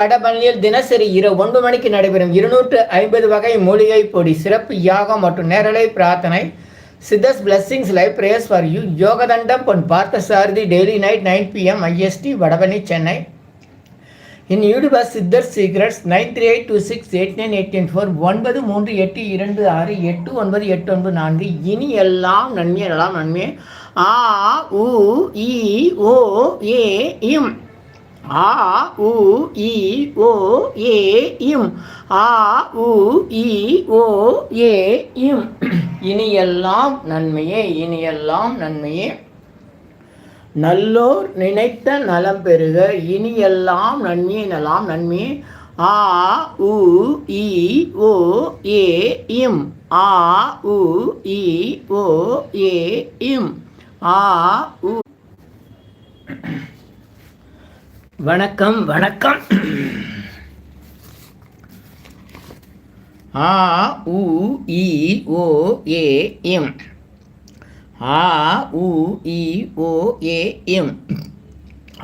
வடபழனியில் தினசரி இரவு ஒன்பது மணிக்கு நடைபெறும் இருநூற்று ஐம்பது வகை மூலிகை பொடி சிறப்பு யாகம் மற்றும் நேரலை பிரார்த்தனை. Siddhas blessings life prayers for you Yogathandam Pon Partha Sarathi daily night nine PM IST Vadapalani Chennai. In YouTuber Siddhar secrets nine three eight two six eight nine eight four ஒன்பது மூன்று எட்டு இரண்டு ஆறு எட்டு ஒன்பது எட்டு ஒன்பது நான்கு. இனி எல்லாம் நன்மை எல்லாம் நன்மை. ஆ உ இ ஓ ஏ இம். ஆ உ இ ஓ ஏ இம். ஆ உ இ ஓ ஏ இம். இனியெல்லாம் நன்மையே இனியெல்லாம் நன்மையே. நல்லோர் நினைத்த நலம் பெறுக இனியெல்லாம் நன்மையே நலாம் நன்மையே ஆ உ இ ஓ ஏ இம். ஆ உ இ ஓ ஏ இம். ஆ உ வணக்கம் வணக்கம். ஆ உ இ ஓ ஏ எம். ஆ உ இ ஓ ஏ எம்.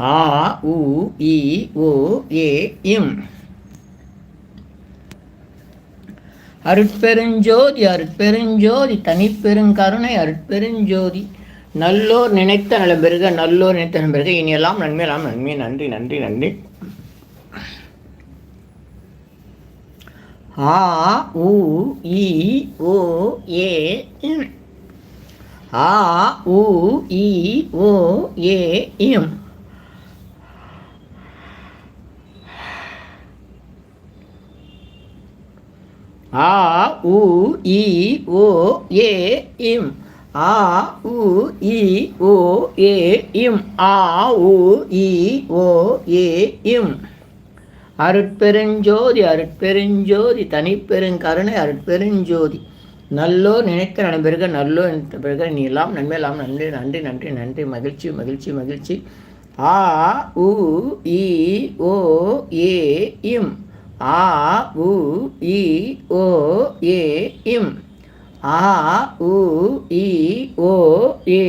ஆ உ இ ஓ ஏ எம். அருட்பெருஞ்சோதி அருட்பெருஞ்சோதி தனிப்பெருங்கருணை அருட்பெருஞ்சோதி. நல்லோர் நினைத்த நலம் பெருக நல்லோர் நினைத்த நலம் பெருக இனியெல்லாம் நன்மையெல்லாம் நன்மை. நன்றி நன்றி நன்றி. ஆ உ இ ஓ ஏ இம். ஆ உ இ ஓ ஏ இம். ஆ உ இ ஓ ஏ இம். ஆ உ இ ஓ ஏ இம். ஆ உ இ ஓ ஏ இம். அருட்பெருஞ்சோதி அருட்பெருஞ்சோதி தனிப்பெருங்கருணை அருட்பெருஞ்சோதி. நல்லோ நினைக்க நடைபெறுக நல்லோ பிறகு நீ எல்லாம் நன்மை எல்லாம் நன்றி நன்றி நன்றி நன்றி மகிழ்ச்சி மகிழ்ச்சி மகிழ்ச்சி. ஆ உ இ ஓ ஏ இம். ஆ உ இ ஓ ஏ இம். ஆ உ இ ஓ ஏ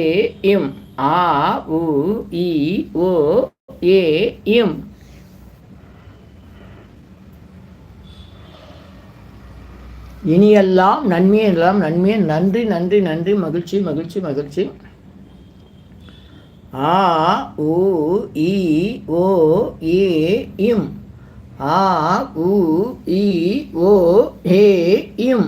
இம் ஆ உ இ ஓ ஏ இம் இனியெல்லாம் நன்மையே எல்லாம் நன்மையே. நன்றி நன்றி நன்றி. மகிழ்ச்சி மகிழ்ச்சி மகிழ்ச்சி. ஆ உ இ ஓ ஏ இம் ஆ உ இ ஓ ஏ இம்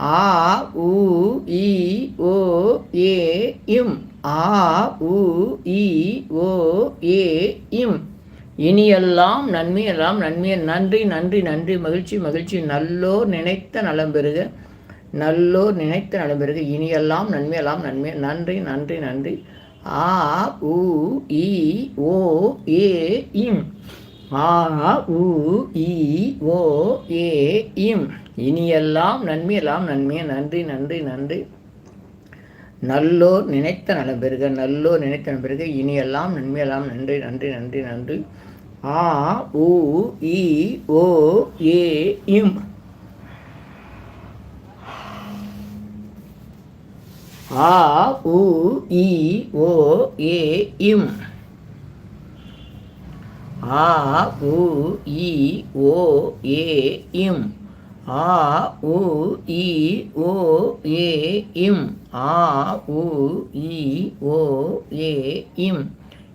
ஆ உ இ ஓ ஏ இம். ஆ உ இ ஓ ஏ இம். இனியெல்லாம் நன்மையெல்லாம் நன்மையை. நன்றி நன்றி நன்றி. மகிழ்ச்சி மகிழ்ச்சி. நல்லோர் நினைத்த நலம் பெறுக. நல்லோர் நினைத்த நலம் பெறுக. இனியெல்லாம் நன்மையெல்லாம் நன்மை. நன்றி நன்றி நன்றி. ஆ உ இ ஓ ஏ இம். ஆ உ இ ஓ ஏ இம். இனியெல்லாம் நன்மையெல்லாம் நன்மையே நன்றி நன்றி நன்றி. நல்லோர் நினைத்த நலம் பெறுக நல்லோர் நினைத்த நலம் பெறுக. இனியெல்லாம் நன்மையெல்லாம் நன்றி நன்றி நன்றி நன்றி. ஆ உ இ ஓ ஏ இம். ஆ உ இ ஓ ஏ இம். ஆ உ இ ஓ ஏ இம். ஆ உ இ ஓ ஏ இம். ஆ உ இ ஓ ஏ இம்.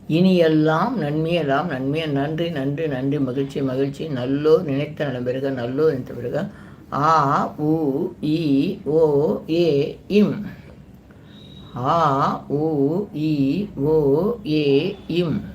இனியெல்லாம் நன்மையெல்லாம் நன்மையை நன்றி நன்றி நன்றி. மகிழ்ச்சி மகிழ்ச்சி. நல்லோர் நினைத்த நலம் பெறுக நல்லோர் நினைத்த பிறகு. ஆ உ இ ஓ ஏ இம். ஆ உ இ ஓ ஏ இம்.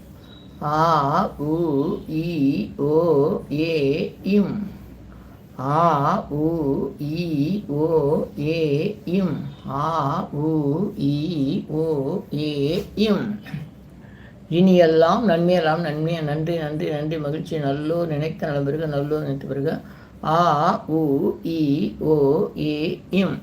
ஆ உ இ ஓ ஏ இம். ஆ உ இ ஓ ஏ இம். ஆ உ இ ஓ ஏ இம். இனியெல்லாம் நன்மையெல்லாம் நன்மையை நன்றி நன்றி நன்றி. மகிழ்ச்சி. நல்லோ நினைத்த நல்ல பிறகு நல்லோ நினைத்த பிறகு. ஆ உ இ ஓ ஏ இம்.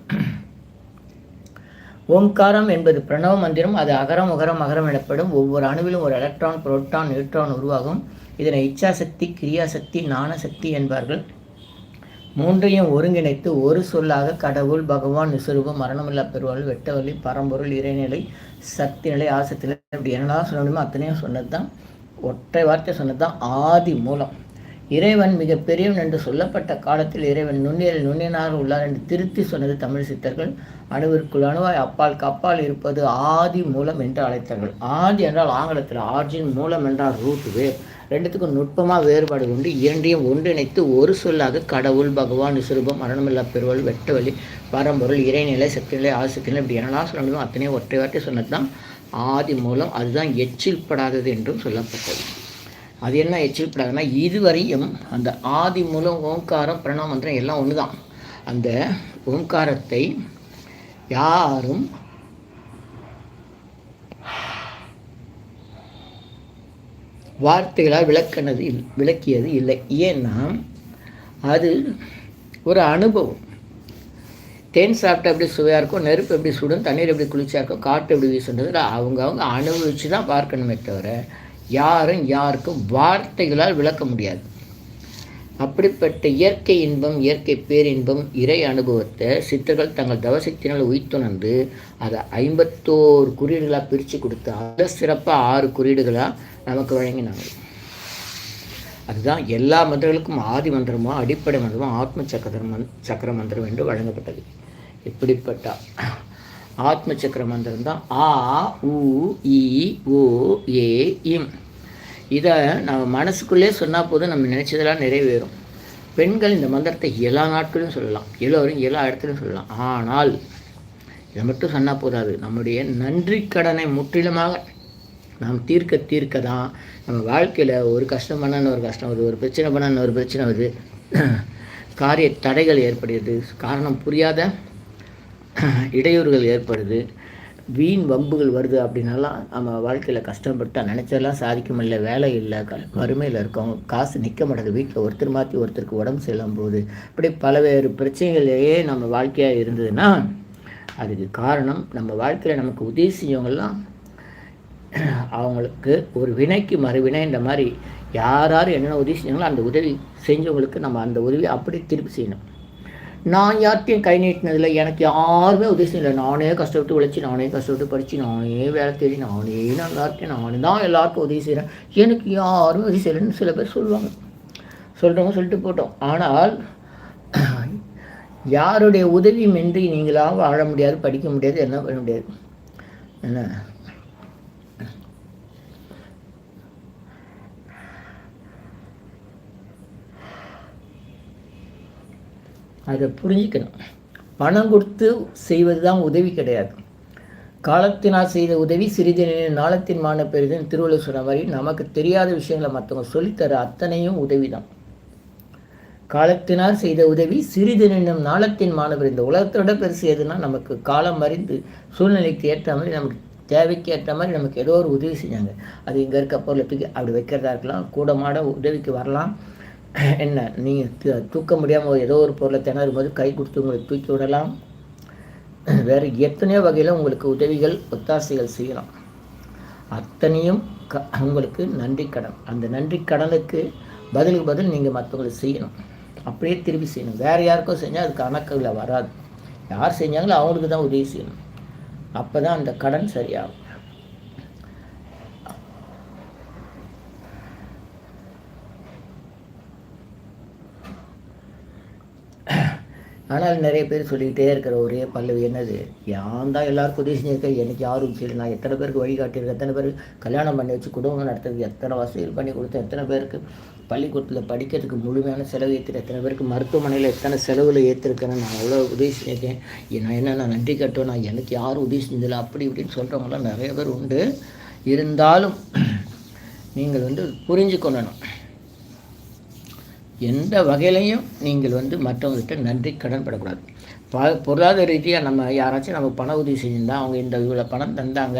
ஓம்காரம் என்பது பிரணவ மந்திரம் அது அகரம் உகரம் அகரம் எனப்படும் ஒவ்வொரு அணுவிலும் ஒரு எலக்ட்ரான் புரோட்டான் நியூட்ரான் உருவாகும். இதனை இச்சாசக்தி கிரியாசக்தி ஞானசக்தி என்பார்கள். மூன்றையும் ஒருங்கிணைத்து ஒரு சொல்லாக கடவுள் பகவான் நிசுரூபம் மரணமில்லா பெருவாள் வெட்டவழி பரம்பொருள் இறைநிலை சக்தி நிலை ஆசத்திலை இப்படி என்னெல்லாம் சொல்ல முடியுமோ அத்தனையும் சொன்னது தான் ஒற்றை வார்த்தை சொன்னது தான் ஆதி மூலம். இறைவன் மிக பெரியவன் என்று சொல்லப்பட்ட காலத்தில் இறைவன் நுண்ணியல் நுண்ணியனாக உள்ளார் என்று திருத்தி சொன்னது தமிழ் சித்தர்கள். அணுவிற்குள் அணுவாய் அப்பால் கப்பால் இருப்பது ஆதி மூலம் என்று அழைத்தார்கள். ஆதி என்றால் ஆங்கிலத்தில் ஆர்ஜின் மூலம் என்றால் ரூட் வேர் ரெண்டுத்துக்கும் நுட்பமாக வேறுபாடு உண்டு. இரண்டையும் ஒன்றிணைத்து ஒரு சொல்லாக கடவுள் பகவான் சுரூபம் மரணமில்லா பெருவல் வெட்டவழி பரம்பொருள் இறைநிலை சக்திநிலை ஆசக்திநிலை இப்படி என்னெல்லாம் சொல்ல முடியுமோ அத்தனையும் ஒற்றை வார்த்தை சொன்னது தான் ஆதி மூலம். அதுதான் எச்சில் படாதது என்றும் சொல்லப்பட்டது. அது என்ன எச்சரிப்படாதுன்னா இதுவரையும் அந்த ஆதி மூலம் ஓங்காரம் பிரணவ மந்திரம் எல்லாம் ஒன்று தான் அந்த ஓங்காரத்தை யாரும் வார்த்தைகளால் விளக்கினது விளக்கியது இல்லை. ஏன்னா அது ஒரு அனுபவம். தேன் சாப்பிட்டா எப்படி சுவையாக இருக்கும் நெருப்பு எப்படி சுடும் தண்ணீர் எப்படி குளிர்ச்சியாக இருக்கும் காற்று எப்படி வீசுன்றது அவங்க அவங்க அனுபவித்து தான் பார்க்கணுமே தவிர யாரும் யாருக்கும் வார்த்தைகளால் விளக்க முடியாது. அப்படிப்பட்ட இயற்கை இன்பம் இயற்கை பேரின்பம் இறை அனுபவத்தை சித்தர்கள் தங்கள் தவசக்தினால் உயிர்த்துணர்ந்து அதை ஐம்பத்தோரு குறியீடுகளாக பிரித்து கொடுத்து அதை சிறப்பாக ஆறு குறியீடுகளாக நமக்கு வழங்கினாங்க. அதுதான் எல்லா மந்திரங்களுக்கும் ஆதி மந்திரமோ அடிப்படை மந்திரமோ ஆத்ம சக்கர மந் சக்கர மந்திரம் என்று வழங்கப்பட்டது. இப்படிப்பட்ட ஆத்ம சக்கர மந்திரம் தான் ஆ உ இ ஓ ஏ இம். இதை நம்ம மனசுக்குள்ளே சொன்னால் போதும் நம்ம நினச்சதெல்லாம் நிறைவேறும். பெண்கள் இந்த மந்திரத்தை எல்லா நாட்களும் சொல்லலாம். எல்லோரும் எல்லா இடத்துலையும் சொல்லலாம். ஆனால் இதை மட்டும் சொன்னால் போதாது. நம்முடைய நன்றி கடனை முற்றிலுமாக நாம் தீர்க்க தீர்க்க தான் நம்ம வாழ்க்கையில் ஒரு கஷ்டம் பண்ணனு ஒரு கஷ்டம் வருது. ஒரு பிரச்சனை பண்ணனு ஒரு பிரச்சனை வருது. காரிய தடைகள் ஏற்படுகிறது. காரணம் புரியாத இடையூறுகள் ஏற்படுது. வீண் வம்புகள் வருது அப்படின்னாலாம் நம்ம வாழ்க்கையில் கஷ்டப்பட்டு நினச்சதெல்லாம் சாதிக்க முடியல வேலை இல்லை க வறுமையில் இருக்கோம். காசு நிற்க மாட்டேங்குது. வீட்டில் ஒருத்தர் மாற்றி ஒருத்தருக்கு உடம்பு செல்லும் போது இப்படி பலவேறு பிரச்சனைகளையே நம்ம வாழ்க்கையாக இருந்ததுன்னா அதுக்கு காரணம் நம்ம வாழ்க்கையில் நமக்கு உதவி செஞ்சவங்கெல்லாம் அவங்களுக்கு ஒரு வினைக்கு மறுவினை இந்த மாதிரி யார் யார் என்னென்ன உதவி செஞ்சாங்களோ அந்த உதவி செஞ்சவங்களுக்கு நம்ம அந்த உதவி அப்படி திருப்பி செய்யணும். நான் யார்ட்டையும் கை நீட்டினதில்லை. எனக்கு யாருமே உதவி செய்யலை. நானே கஷ்டப்பட்டு உழைச்சி நானே கஷ்டப்பட்டு படித்து நானே வேலை தேடி நானே நல்லா இருக்கேன் நானே தான் எல்லாருக்கும் உதவி செய்கிறேன் எனக்கு யாரும் உதவி செய்யலைன்னு சில பேர் சொல்லுவாங்க. சொல்கிறவங்க சொல்லிட்டு போட்டோம். ஆனால் யாருடைய உதவியுமின்றி நீங்களாக வாழ முடியாது படிக்க முடியாது என்ன பண்ண முடியாது. என்ன? அதை புரிஞ்சுக்கணும். பணம் கொடுத்து செய்வது தான் உதவி கிடையாது. காலத்தினால் செய்த உதவி சிறிது நாளத்தின் மான பெரிதுன்னு திருவள்ளுவர் சொன்ன மாதிரி நமக்கு தெரியாத விஷயங்களை மற்றவங்க சொல்லித்தர அத்தனையும் உதவி தான் காலத்தினால் செய்த உதவி சிறிது நின்னும் நாளத்தின் மாணவர் இந்த உலகத்தோட பெருசு எதுனா நமக்கு காலம் அறிந்து சூழ்நிலைக்கு ஏற்ற மாதிரி நமக்கு தேவைக்கு ஏற்ற மாதிரி நமக்கு ஏதோ ஒரு உதவி செஞ்சாங்க. அது இங்கே இருக்க பொருளை தூக்கி அப்படி வைக்கிறதா இருக்கலாம் கூடமாட உதவிக்கு வரலாம். என்ன? நீங்கள் தூக்க முடியாமல் ஏதோ ஒரு பொருளை திணறும் போது கை கொடுத்து உங்களை தூக்கி விடலாம். வேறு எத்தனையோ வகையில் உங்களுக்கு உதவிகள் ஒத்தாசைகள் செய்யலாம். அத்தனையும் க உங்களுக்கு நன்றி கடன். அந்த நன்றி கடனுக்கு பதிலுக்கு பதில் நீங்கள் மற்றவங்களுக்கு செய்யணும். அப்படியே திருப்பி செய்யணும். வேறு யாருக்கோ செஞ்சால் அது கணக்கில் வராது. யார் செஞ்சாங்களோ அவங்களுக்கு தான் உதவி செய்யணும். அப்போ தான் அந்த கடன் சரியாகும். ஆனால் நிறைய பேர் சொல்லிக்கிட்டே இருக்கிற ஒரே பல்லவி என்னது? யான் தான் எல்லாருக்கும் உதவி செஞ்சிருக்கேன் எனக்கு யாரும் சரி நான் எத்தனை பேருக்கு வழிகாட்டியிருக்கேன் எத்தனை பேருக்கு கல்யாணம் பண்ணி வச்சு குடும்பம் நடத்துறதுக்கு எத்தனை வசதிகள் பண்ணி கொடுத்தேன்? எத்தனை பேருக்கு பள்ளிக்கூடத்தில் படிக்கிறதுக்கு முழுமையான செலவு ஏற்றிட்டு எத்தனை பேருக்கு மருத்துவமனையில் எத்தனை செலவில் ஏற்றிருக்கேன்னு நான் அவ்வளோ உதவி செஞ்சிருக்கேன். நான் என்ன நான் நன்றி கட்டுவேன்? நான் எனக்கு யாரும் உதவி செஞ்சதில்லை. அப்படி இப்படின்னு சொல்கிறவங்களாம் நிறைய பேர் உண்டு. இருந்தாலும் நீங்கள் வந்து புரிஞ்சு கொள்ளணும் எந்த வகையிலையும் நீங்கள் வந்து மற்றவங்ககிட்ட நன்றி கடன் படக்கூடாது. ப பொருளாதார ரீதியாக நம்ம யாராச்சும் நம்ம பண உதவி செஞ்சிருந்தா அவங்க இந்த இவ்வளோ பணம் தந்தாங்க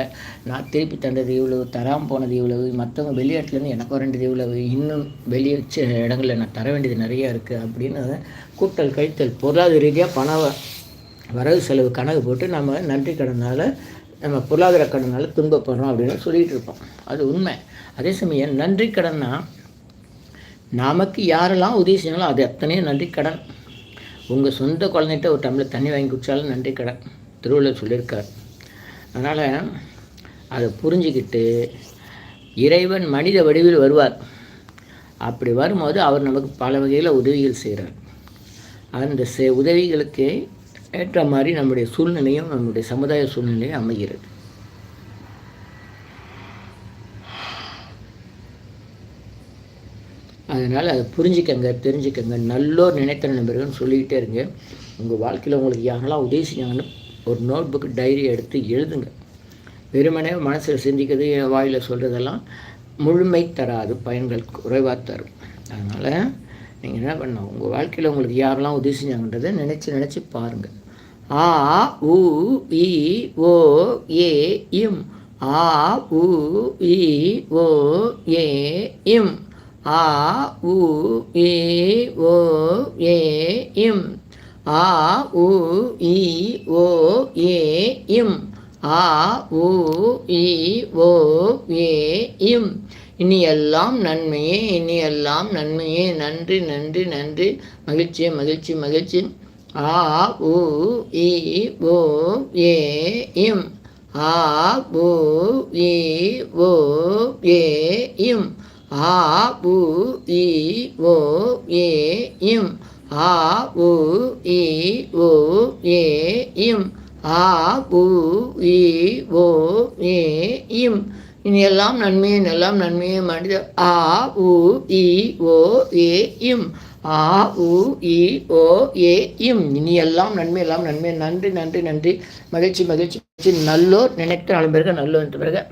நான் திருப்பி தந்தது இவ்வளவு தராமல் போனது இவ்வளவு மற்றவங்க வெளியாட்டிலேருந்து எனக்கு ரெண்டு இவ்வளவு இன்னும் வெளியே இடங்களில் நான் தர வேண்டியது நிறையா இருக்குது அப்படின்னு கூட்டல் கழித்தல் பொருளாதார ரீதியாக பண வரவு செலவு கணக்கு போட்டு நம்ம நன்றி கடனால் நம்ம பொருளாதார கடனால் துன்பப்படுறோம் அப்படின்னு சொல்லிகிட்டு இருப்போம். அது உண்மை. அதே சமயம் நன்றி கடன்னா நமக்கு யாரெல்லாம் உதவி செய்யணும் அது எத்தனையும் நன்றி கடன். உங்கள் சொந்த குழந்தைகிட்ட ஒரு டம்ளர் தண்ணி வாங்கி குடித்தாலும் நன்றி கடன். திருவள்ளுவர் சொல்லியிருக்கார். அதனால் அதை புரிஞ்சுக்கிட்டு இறைவன் மனித வடிவில் வருவார். அப்படி வரும்போது அவர் நமக்கு பல வகையில் உதவிகள் செய்கிறார் அந்த செ உதவிகளுக்கு ஏற்ற மாதிரி நம்முடைய சூழ்நிலையும் நம்முடைய சமுதாய சூழ்நிலையும் அமைகிறது. அதனால் அதை புரிஞ்சுக்கங்க தெரிஞ்சுக்கங்க. நல்லோர் நினைத்த நண்பர்கள்னு சொல்லிக்கிட்டே இருங்க. உங்கள் வாழ்க்கையில் உங்களுக்கு யாரெல்லாம் உதவி செஞ்சாங்கன்னு ஒரு நோட் புக் டைரி எடுத்து எழுதுங்க. வெறுமனே மனசில் சிந்திக்கிறது வாயில் சொல்கிறதெல்லாம் முழுமை தராது பயன்கள் குறைவாக தரும். அதனால் நீங்கள் என்ன பண்ணணும்? உங்கள் வாழ்க்கையில் உங்களுக்கு யாரெல்லாம் உதவி செஞ்சாங்கன்றதை நினச்சி நினச்சி பாருங்கள் ஆ உ இ ஓ ஏ இம். ஆ உ இ ஓ ஏ இம். ஆ உ ஏ ஓ ஏ இம். ஆ உ இ ஓ ஏ இம். ஆ உ இ ஓ ஏ இம். இனியெல்லாம் நன்மையே இனியெல்லாம் நன்மையே. நன்றி நன்றி நன்றி. மகிழ்ச்சி மகிழ்ச்சி மகிழ்ச்சி. ஆ உ இ ஓ ஏ இம். ஆ உ இ ஓ ஏ இம். ஆ உ இ ஓ ஏ இம். ஆ உ இ ஓ ஏ இம். ஆ உ இ ஓ ஏ இம். இனி எல்லாம் நன்மையே எல்லாம் நன்மையே மனித ஆ உ இ ஓ ஏ இம். ஆ உ இ ஓ ஏ இம். இனி எல்லாம் நன்மை எல்லாம் நன்மை. நன்றி நன்றி நன்றி. மகிழ்ச்சி மகிழ்ச்சி நல்லோர் நினைத்து நாலு பிறகு நல்லோர் பிறகு.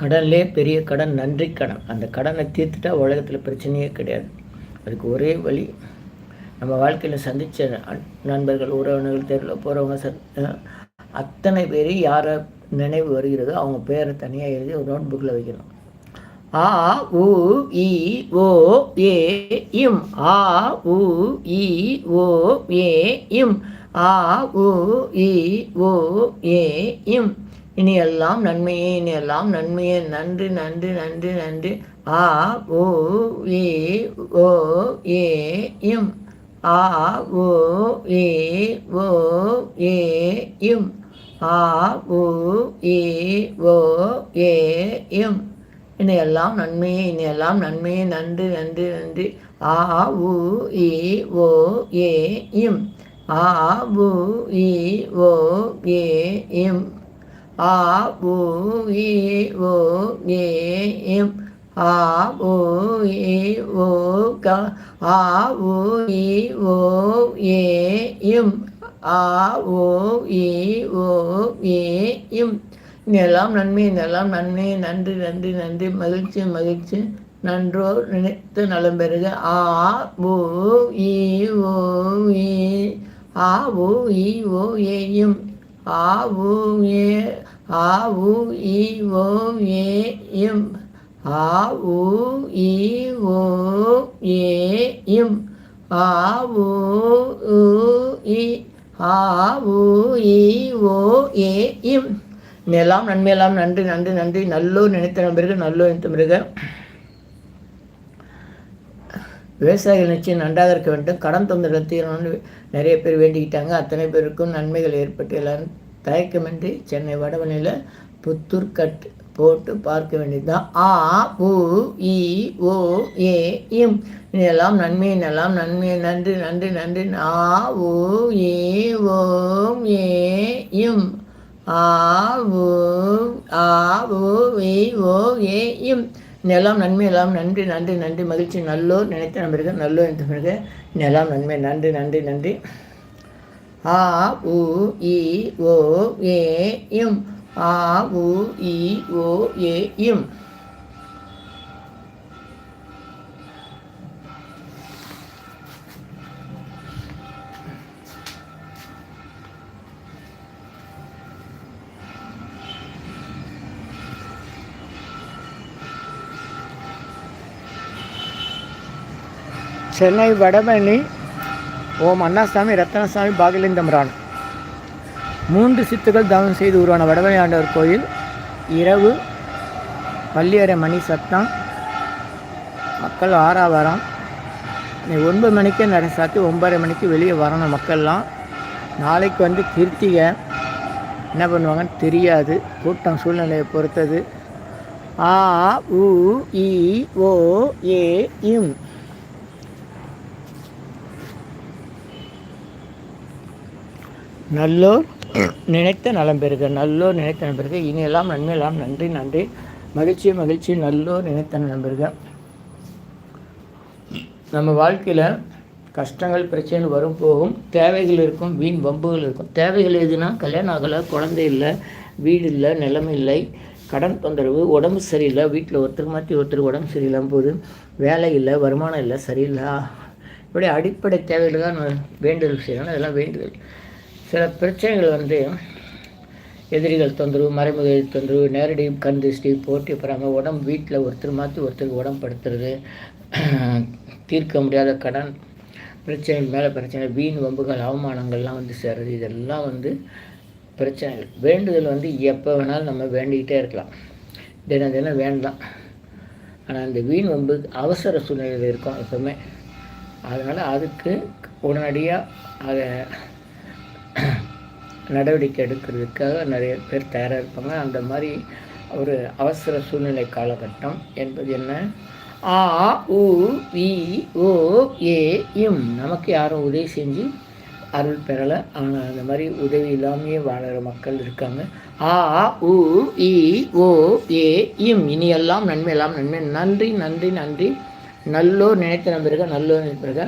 கடன்லே பெரிய கடன் நன்றி கடன். அந்த கடனை தீர்த்துட்டா உலகத்தில் பிரச்சனையே கிடையாது. அதுக்கு ஒரே வழி நம்ம வாழ்க்கையில் சந்தித்த நண்பர்கள் உறவினர்கள் தெருவில் போகிறவங்க ச அத்தனை பேரையும் யாரை நினைவு வருகிறதோ அவங்க பேரை தனியாக எழுதி ஒரு நோட் புக்கில் வைக்கணும். ஆ உ இ ஓ ஏ இம். ஆ உ இ ஓ ஏ இம். ஆ உ இ ஓ ஏ இம். இனி எல்லாம் நன்மையே இனி எல்லாம் நன்மையே. நன்றி நன்றி நன்றி நன்றி. ஆ ஓ ஏ ஓ ஏ இம். ஆ ஓ ஏ ஓ ஏ இம். ஆ ஓ ஏ ஓ ஏ இம். இனி எல்லாம் நன்மையே இனி எல்லாம் நன்மையே. நன்றி நன்றி நன்றி. ஆ உ இ ஓ ஏ இம். ஆ உ இ ஓ ஏ இம். ஆ உ இ ஓ ஏ எம். ஆ ஊ ஏ ஓ க. ஆ உ இ ஓ ஏ இம் ஆ உ இ ஓ ஏ நன்மை இதெல்லாம் நன்மை. நன்றி நன்றி நன்றி. மகிழ்ச்சி மகிழ்ச்சி. நன்றோ நினைத்து நலம் பெறுக. ஆ ஓ இ ஓ ஏ ஆ ஓ இ ஓ ஏயும் ஆ உ ஏ ஆ உ இ ஓ ஏ இம். ஆ உ இ ஓ ஏ இம். ஆ உ இ. ஆ ஊ இ ஓ ஏ இம். எல்லாம் நன்மையெல்லாம் நன்றி நன்றி நன்றி. நல்லோர் நினைத்த பிறகு நல்லோ நினைத்த பிறகு விவசாயிகள் நிச்சயம் நன்றாக இருக்க வேண்டும். கடன் தொந்தரவு தீரணும்னு நிறைய பேர் வேண்டிக்கிட்டாங்க. அத்தனை பேருக்கும் நன்மைகள் ஏற்பட்டு எல்லோரும் தயக்கமின்றி சென்னை வடவனையில் புத்தூர் கட் போட்டு பார்க்க வேண்டியதுதான். ஆ உ இ ஓ ஏ இம். இதெல்லாம் நன்மை எல்லாம் நன்மை. நன்றி நன்றி நன்றி. ஆ உ ஏ ஓம் ஏ இம். ஆ உ ஆ உ ஓ ஏ இம். நிலம் நன்மை எல்லாம் நன்றி நன்றி நன்றி மகிழ்ச்சி நல்லோ நினைத்த நம்பர்கள் நல்லோ நினைத்த பிறகு நிலம் நன்மை நன்றி நன்றி நன்றி. ஆ உ இ ஓ ஏ இம். ஆ உ இ ஓ ஏ இம். சென்னை வடபழனி ஓம் அண்ணாசாமி ரத்னசாமி பாகிலிந்தம்ரான் மூன்று சித்துக்கள் தவம் செய்து உருவான வடபழனி ஆண்டவர் கோயில். இரவு பள்ளியறை மணி சத்தம் மக்கள் ஆறாவரம் ஒன்பது மணிக்கே நட சாத்தி ஒன்பதரை மணிக்கு வெளியே வரணும் மக்கள்லாம். நாளைக்கு வந்து கிருத்திகை என்ன பண்ணுவாங்கன்னு தெரியாது. கூட்டம் சூழ்நிலையை பொறுத்தது. ஆ உ இ ஓ ஏ இம். நல்லோர் நினைத்த நலம் பெறுக நல்லோர் நினைத்த நலம் பெறுக. இனியெல்லாம் நன்மையெல்லாம் நன்றி நன்றி. மகிழ்ச்சி மகிழ்ச்சி நல்லோர் நினைத்த நலம் பெறுக. நம்ம வாழ்க்கையில் கஷ்டங்கள் பிரச்சனைகள் வரும் போகும். தேவைகள் இருக்கும் வீண் வம்புகள் இருக்கும். தேவைகள் எதுனா கல்யாணம் ஆகலை குழந்தை இல்லை வீடு இல்லை நிலைமை இல்லை கடன் தொந்தரவு உடம்பு சரியில்லை வீட்டில் ஒருத்தர் மாற்றி ஒருத்தர் உடம்பு சரியில்லாமல் போகுது வேலை இல்லை வருமானம் இல்லை சரியில்லை. இப்படி அடிப்படை தேவைகள் தான் வேண்டுதல் செய்யணும் அதெல்லாம் வேண்டுதல். சில பிரச்சனைகள் வந்து எதிரிகள் தொந்தரவு மறைமுக தொந்தரவு நேரடி கண் திருஷ்டி போட்டி போகிறாங்க உடம்பு வீட்டில் ஒருத்தர் மாற்றி ஒருத்தருக்கு உடம்பு படுத்துறது தீர்க்க முடியாத கடன் பிரச்சனைகள் மேலே பிரச்சனை வீண் வம்புகள் அவமானங்கள்லாம் வந்து சேருது. இதெல்லாம் வந்து பிரச்சனைகள். வேண்டுதல் வந்து எப்போ வேணாலும் நம்ம வேண்டிக்கிட்டே இருக்கலாம். தினம் தினம் வேண்டாம். ஆனால் இந்த வீண் வம்பு அவசர சூழ்நிலையில் இருக்கும் எப்போவுமே. அதனால் அதுக்கு உடனடியாக அதை நடவடிக்கை எடுக்கிறதுக்காக நிறைய பேர் தயாராக இருப்பாங்க. அந்த மாதிரி ஒரு அவசர சூழ்நிலை காலகட்டம் என்பது என்ன? ஆ உ வி ஓ ஏ இம். நமக்கு யாரும் உதவி செஞ்சு அருள் பெறலை. ஆனால் அந்த மாதிரி உதவி இல்லாமையே வாழற மக்கள் இருக்காங்க. ஆ உ இ ஓ ஏ இம். இனியெல்லாம் நன்மை எல்லாம் நன்மை. நன்றி நன்றி நன்றி. நல்லோர் நினைத்த நம்பிருக்க நல்லோர் நினைப்பிருக்க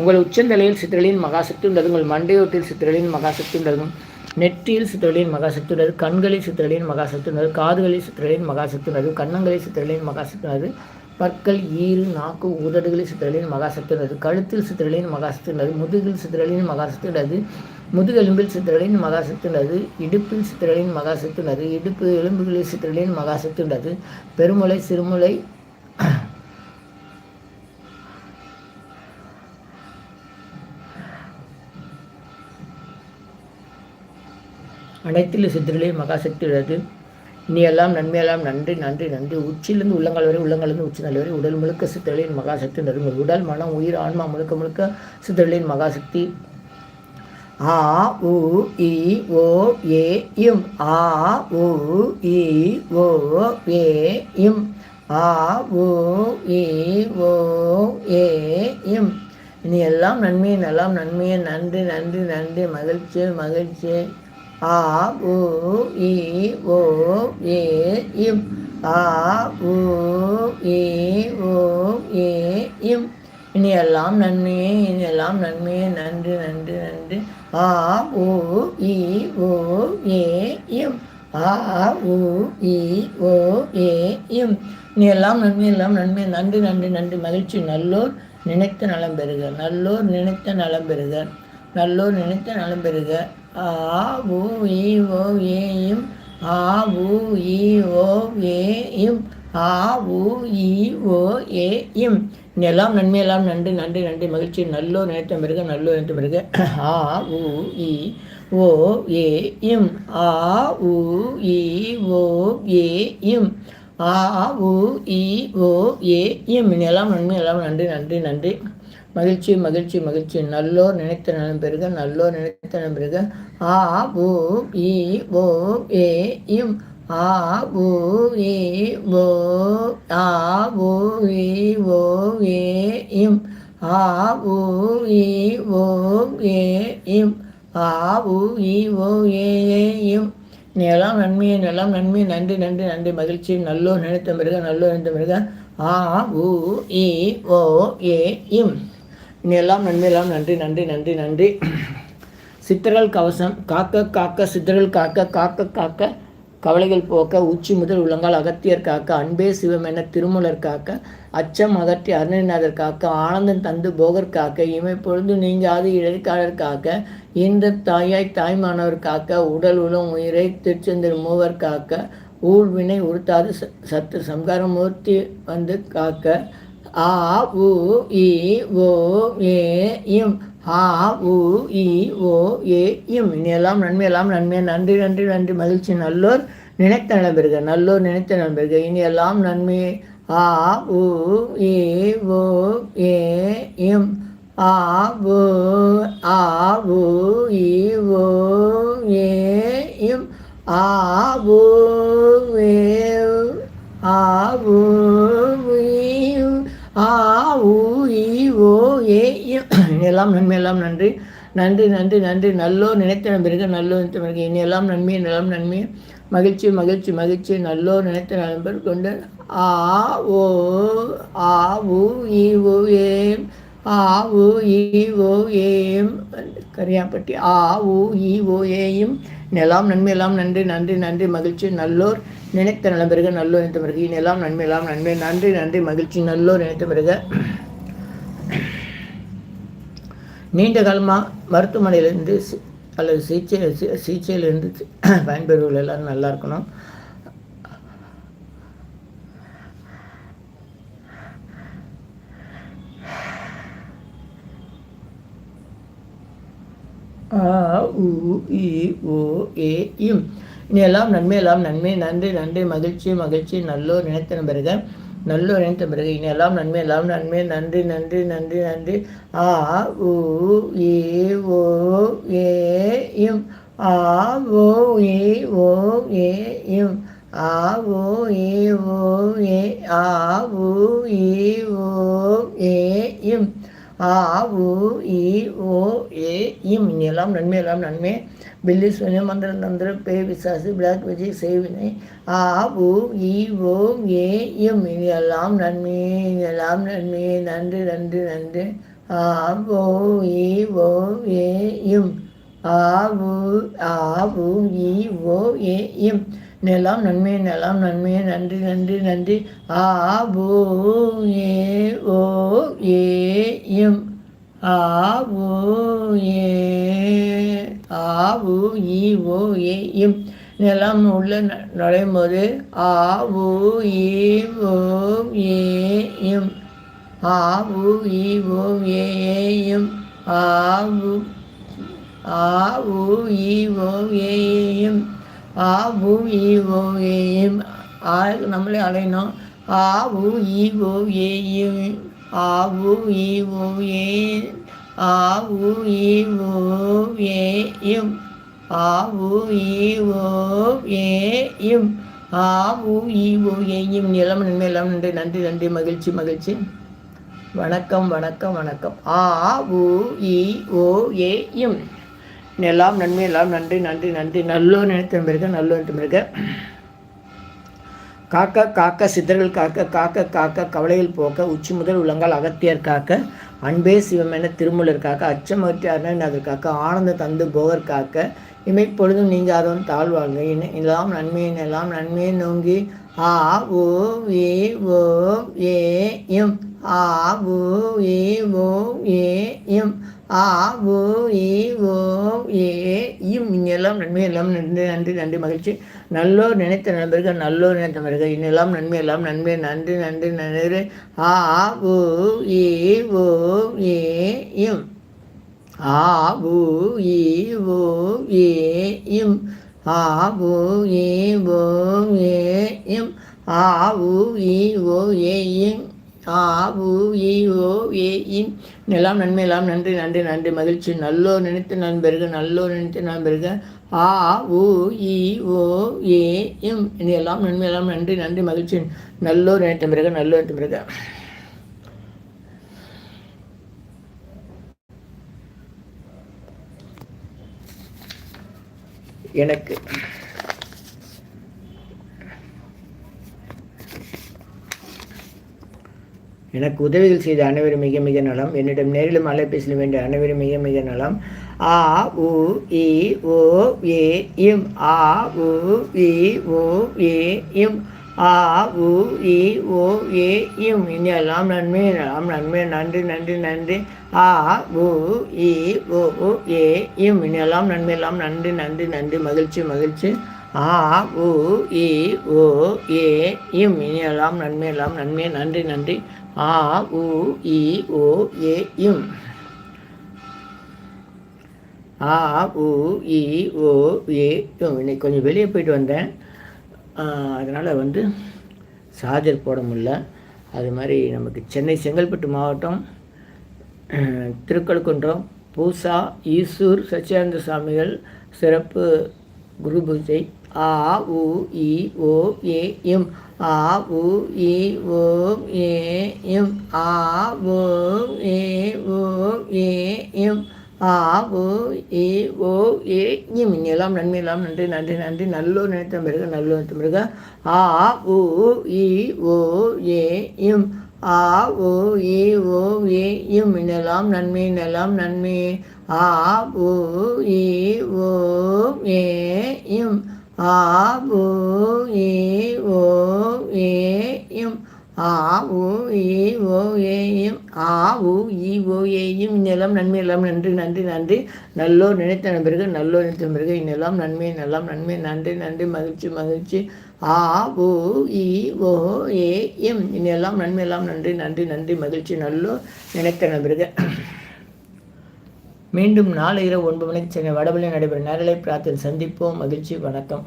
உங்கள் உச்சந்தலையில் சித்திரலின் மகாசக்தி உள்ளது உங்கள் மண்டையோட்டில் சித்திரலின் மகாசக்தி உள்ளது நெற்றியில் சித்திரலின் மகாசக்தி உள்ளது கண்களில் சித்திரலின் மகாசக்தி உள்ளது காதுகளில் சித்திரலின் மகாசக்தி உள்ளது கன்னங்களில் சித்திரலின் மகாசக்தி உள்ளது பற்கள் ஈறு நாக்கு உதடுகளில் சித்திரலின் மகாசக்தி உள்ளது கழுத்தில் சித்திரலின் மகாசக்தி உள்ளது முதுகில் சித்திரலின் மகாசக்தி உள்ளது முதுகெலும்பில் சித்திரலின் மகாசக்தி உள்ளது இடுப்பில் சித்திரலின் மகாசக்தி உள்ளது இடுப்பு எலும்புகளில் சித்திரலின் மகாசக்தி உள்ளது பெருமுளை சிறுமுளை அனைத்தில் சித்திரிலே மகாசக்தி உள்ளது. நீ எல்லாம் நன்மையெல்லாம் நன்றி நன்றி நன்றி. உச்சிலிருந்து உள்ளங்கால் வரை உள்ளங்காலிருந்து உச்சி நல்ல வரை உடல் முழுக்க சித்திரலின் மகாசக்தி நடுங்கள் உடல் மனம் உயிர் ஆன்மா முழுக்க முழுக்க சித்திரலின் மகாசக்தி. ஆ உ இ ஓ ஏ இம். ஆ உ இ ஓ ஏ இம். ஆ உ இ ஓ ஏ இம். இனி எல்லாம் நன்மையின் எல்லாம் நன்மையை நன்றி நன்றி நன்றி. மகிழ்ச்சி மகிழ்ச்சி ஆ உ இ ஓ ஏ இம். ஆ உ இ ஓ ஏ இம். இனி எல்லாம் நன்மையே இனி எல்லாம் நன்மையே நன்றி நன்றி நன்றி. ஆ உ இ ஓ ஏ இம். ஆ உ இ ஓ ஏ இம். இனி எல்லாம் நன்மை எல்லாம் நன்மை நன்றி நன்றி நன்றி. மகிழ்ச்சி. நல்லோர் நினைத்த நலம் பெறுக. நல்லோர் நினைத்த நலம் பெறுக. நல்லோர் நினைத்த நலம் பெறுக. ஆ உ இ ஓ ஏயும் ஆ உ இ ஓ ஏயும் ஆ உ இ ஓ ஏ எல்லாம் நன்மையெல்லாம் நன்றி நன்றி நன்றி. மகிழ்ச்சி. நல்லோர் நினைத்த பிறகு நல்லோர் நினைத்த பிறகு ஆ உ இ ஓ ஏ இம். ஆ உ இ ஓ ஏ இம். ஆ உ இ ஓ ஏ இம். எல்லாம் நன்மை எல்லாம் நன்றி நன்றி நன்றி. மகிழ்ச்சி மகிழ்ச்சி மகிழ்ச்சி. நல்லோர் நினைத்த நலம் பெருக நல்லோர் நினைத்த நலம் பெருக ஆ ஊ இ ஓ ஏ இம். ஆ ஊ இ ஓ ஆ ஊ இ ஓ ஏ இம். ஆ ஊ இ ஓ ஏ இம். ஆ ஊ இ ஓ ஏ இம். எல்லாம் நன்மையை எல்லாம் நன்மை. நன்றி நன்றி நன்றி. மகிழ்ச்சி. நல்லோர் நினைத்த பிறகு நல்லோர் நினைத்த பிறகு. ஆ ஊ இ ஓ ஏ இம். இனி எல்லாம் நன்மை எல்லாம் நன்றி நன்றி நன்றி நன்றி. சித்தர்கள் கவசம் காக்க காக்க சித்தர்கள் காக்க காக்க காக்க கவலைகள் போக்க உச்சி முதல் உள்ளங்கால் அகத்தியர் காக்க அன்பே சிவம் என திருமலர் காக்க அச்சம் அகற்றி அருணநாதர் காக்க ஆனந்தம் தந்து போகர் காக்க இமை பொழுது நீங்காது இடைக்காலர் காக்க இந்த தாயாய் தாய்மானவர் காக்க உடல் உளம் உயிரை திருச்செந்தர் மூவர் காக்க ஊழ்வினை உறுத்தாது சத்து சம்காரமூர்த்தி வந்து காக்க ஆ உ இ ஓ ஏ இம். ஆ உ இ ஓ ஏ இம். இனியெல்லாம் நன்மையெல்லாம் நன்மை. நன்றி நன்றி நன்றி. மகிழ்ச்சி. நல்லோர் நினைத்த நண்பர்கள் நல்லோர் நினைத்த நண்பர்கள் இனியெல்லாம் நன்மை. ஆ உ இ ஓ ஏ இம். ஆ உ ஆ உ இ ஓ ஏ இம். ஆ உ ஏ ஆ உ ஆ ஊ இ ஓ ஏ எல்லாம் நன்மை எல்லாம் நன்றி. நன்றி நன்றி நன்றி. நல்லோ நினைத்த நண்பருக்கு நல்லோ நினைத்த பிறகு இனி எல்லாம் நன்மை நிலம் நன்மை. மகிழ்ச்சி மகிழ்ச்சி மகிழ்ச்சி. நல்லோ நினைத்த நண்பர் கொண்டு ஆ ஓ ஆ ஊ இ ஓ ஏம். ஆ உ இ ஓ ஏம். கரியாப்பட்டி ஆ உ இ ஓ ஏயும் நிலம் நன்மையெல்லாம் நன்றி நன்றி நன்றி மகிழ்ச்சி நல்லோர் நினைத்த நலம் பெருக நல்லோர் நினைத்த பிறகு இனெல்லாம் நன்மை எல்லாம் நன்மை நன்றி நன்றி மகிழ்ச்சி நல்லோர் நினைத்த பிறகு நீண்ட காலமாக மருத்துவமனையிலேருந்து அல்லது சிகிச்சை சிகிச்சையிலேருந்து பயன்பெறுவர்கள் எல்லோரும் நல்லா இருக்கணும். ஆ உ இ ஓ ஏ இம். இனி எல்லாம் நன்மை எல்லாம் நன்மை. நன்றி நன்றி. மகிழ்ச்சி மகிழ்ச்சி. நல்லோர் நினைத்தன பிறகு நல்லோர் நினைத்த பிறகு. இனி எல்லாம் நன்மை எல்லாம் நன்மை. நன்றி நன்றி நன்றி நன்றி. ஆ உ ஏ ஓ ஏ இம். ஆ ஓ ஏ ஓ ஏ இம். ஆ ஓ ஏ ஓ ஏ ஆ ஓ ஏ ஓ ஏ இம். ஆ உ இ ஓ ஏ இம் எல்லாம் நன்மை எல்லாம் நன்மை. பில்லி சுனிய மந்திர தந்திர பே விசாசு பிளாக் விஜய் சேவினை ஆ உ இ ஓ ஏ இம் எல்லாம் நன்மை எல்லாம் நன்மை. நன்றி நன்றி நன்றி. ஆ ஓ இ ஓ ஏ இம். ஆ உ ஆ உ இ ஓ ஏ இம். நிலம் நன்மை நிலம் நன்மை நன்றி நன்றி நன்றி. ஆ பூ ஏ ஓ ஏ இம் ஆ ஓ ஏ ஆ ஊ இ ஓ ஏ இம் நிலம் உள்ள நுழையும் போது ஆ ஊ இ ஓ ஏ இம் ஆ ஊ இ ஓ ஏ இம் ஆ பூ ஆ ஊ இ ஓ ஏ இம் ஆ உ இ ஓ ஆ நம்மளே அலையணும். ஆ உ இ ஓ ஏ ஆ உ இ ஓ ஏ ஆ உ இ ஓ ஏ ஆ உ இ ஓ ஏ ஆ உ இ ஓ ஏ நிலம் நன்மை எல்லாம் நன்றி நன்றி நன்றி. மகிழ்ச்சி மகிழ்ச்சி. வணக்கம் வணக்கம் வணக்கம். ஆ உ இ ஓ ஏ எல்லாம் நன்மை எல்லாம் நன்றி நன்றி நன்றி. நல்லோ நினைத்தம் பிறகு நல்லோ பிறகு. காக்க காக்க சித்தர்கள் காக்க காக்க காக்க கவலைகள் போக்க உச்சி முதல் உள்ளங்கால் அகத்தியர் காக்க அன்பே சிவம் திருமூலர் காக்க அச்சமற்றி அருணநாதர் காக்க ஆனந்த தந்து போகர் காக்க இமைப்பொழுதும் நீங்காதவன் தாழ்வாங்க எல்லாம் நன்மையின் எல்லாம் நன்மையை நோங்கி ஆ ஓ ஏ ஓ A M ah O A O A M ஆ ஓ ஏ ஓ ஏ இம் இங்கெல்லாம் நன்மை எல்லாம் நன்றி நன்றி நன்றி மகிழ்ச்சி நல்லோர் நினைத்த நண்பர்கள் நல்லோர் நினைத்தவர்கள் இன்னெல்லாம் நன்மை எல்லாம் நன்மை நன்றி நன்றி நன்றி ஆ ஓ ஏ ஓ ஏ இம் ஆ ஓ ஏ ஓ ஏ இம் ஆ ஓ ஏ ஓ ஏ இம் ஆ ஓ ஏ ஓ ஏ இம் ஆ உ இ ஓ ஏ இன். எல்லாம் நன்மை எல்லாம் நன்றி நன்றி நன்றி. மகிழ்ச்சி. நல்லோ நினைத்து நண்பர்கள் நல்லோ நினைத்து நண்பர்கள். ஆ உ இ ஓ ஏ இம். எல்லாம் நன்மை எல்லாம் நன்றி நன்றி மகிழ்ச்சி. நல்லோ நினைத்த பிறகு நல்லோ நினைத்த பிறகு. எனக்கு எனக்கு உதவிகள் செய்த அனைவரும் மிக மிக நலம். என்னிடம் நேரிலும் அலைபேசியில் வேண்டிய அனைவரும் மிக மிக நலம். ஆ உ இ ஓ ஏ இம். ஆ உ இ ஓ ஏ இம். ஆ உ இ ஓ ஏ இம். இனி எல்லாம் நன்மை எல்லாம் நன்மை. நன்றி நன்றி நன்றி. ஆ உ இ ஓ ஏ இம். இனி எல்லாம் நன்மை எல்லாம் நன்றி நன்றி நன்றி. மகிழ்ச்சி மகிழ்ச்சி. ஆ உ இ ஓ ஏ இம். இனி எல்லாம் நன்மை எல்லாம் நன்மை. நன்றி நன்றி. ஆ உ இ ஓ ஏ இம். ஆ உ இ ஓ ஏ இம். இன்னைக்கு கொஞ்சம் வெளியே போயிட்டு வந்தேன். அதனால் வந்து சார்ஜர் போட முடில அது மாதிரி நமக்கு சென்னை செங்கல்பட்டு மாவட்டம் திருக்கழுக்குன்றம் பூசா ஈசூர் சச்சியானந்த சுவாமிகள் சிறப்பு குரு பூஜை. ஆ உ இ ஓ ஏ எம் ஆ உ இ ஓம் ஏ இம் ஆ ஓம் ஏ ஓம் ஏ இம் ஆ ஓ ஏ ஓ ஏ. இம் எல்லாம் நன்மையெல்லாம் நன்றி நன்றி நன்றி. நல்லோ நினைத்த பிறகு நல்லோ நினைத்த பிறகு ஆ உ இ ஓ ஏ இம் ஆ ஓ ஏ ஓ ஏ. இம் எல்லாம் நன்மை எல்லாம் நன்மை. ஆ ஓ ஏ ஓ ஏ இம் ஆ உ ஏ ஓ ஏ எம் ஆ உ இ ஓ ஏஎம் ஆ உ இ ஓ ஏயும் இன்னெல்லாம் நன்மை எல்லாம் நன்றி நன்றி நன்றி. நல்லோர் நினைத்த நண்பர்கள் நல்லோர் நினைத்த நண்பர்கள். இன்னெல்லாம் நன்மை நல்லாம் நன்மை. நன்றி நன்றி மகிழ்ச்சி மகிழ்ச்சி. ஆ உ இ ஓ ஏ இம் இந்நெல்லாம் நன்மை எல்லாம் நன்றி நன்றி நன்றி மகிழ்ச்சி. நல்லோர் நினைத்த நண்பர்கள். மீண்டும் நாளை இரவு ஒன்பது மணிக்கு சென்னை வடபள்ளி நடைபெறும் நேரலை பிரார்த்தனை சந்திப்போம். மகிழ்ச்சி வணக்கம்.